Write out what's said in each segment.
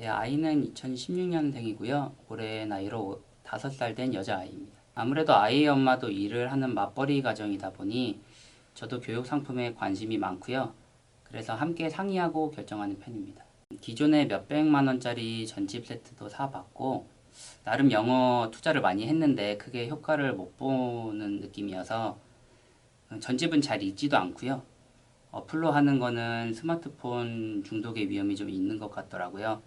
네, 아이는 2016년생이고요. 올해 나이로 5살 된 여자아이입니다. 아무래도 아이의 엄마도 일을 하는 맞벌이 가정이다 보니 저도 교육 상품에 관심이 많고요. 그래서 함께 상의하고 결정하는 편입니다. 기존에 몇백만 원짜리 전집 세트도 사봤고 나름 영어 투자를 많이 했는데 크게 효과를 못 보는 느낌이어서 전집은 잘 읽지도 않고요. 어플로 하는 거는 스마트폰 중독의 위험이 좀 있는 것 같더라고요.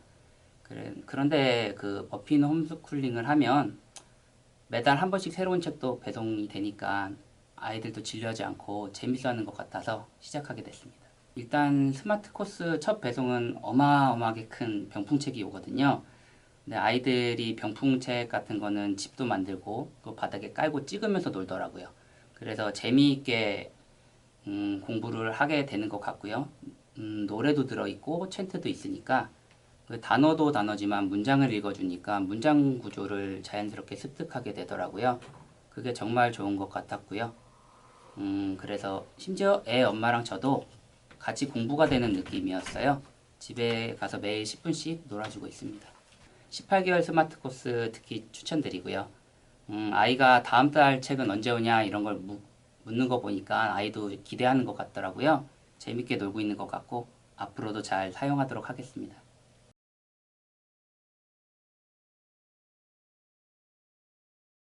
그래, 그런데 그 버핀 홈스쿨링을 하면 매달 한 번씩 새로운 책도 배송이 되니까 아이들도 질려하지 않고 재밌어 하는 것 같아서 시작하게 됐습니다. 일단 스마트 코스 첫 배송은 어마어마하게 큰 병풍책이 오거든요. 근데 아이들이 병풍책 같은 거는 집도 만들고 그 바닥에 깔고 찍으면서 놀더라고요. 그래서 재미있게 음, 공부를 하게 되는 것 같고요. 음, 노래도 들어있고 챈트도 있으니까 그 단어도 단어지만 문장을 읽어주니까 문장 구조를 자연스럽게 습득하게 되더라고요. 그게 정말 좋은 것 같았고요. 음, 그래서 심지어 애 엄마랑 저도 같이 공부가 되는 느낌이었어요. 집에 가서 매일 10분씩 놀아주고 있습니다. 18개월 스마트 코스 특히 추천드리고요. 음, 아이가 다음 달 책은 언제 오냐 이런 걸 묻, 묻는 거 보니까 아이도 기대하는 것 같더라고요. 재밌게 놀고 있는 것 같고 앞으로도 잘 사용하도록 하겠습니다.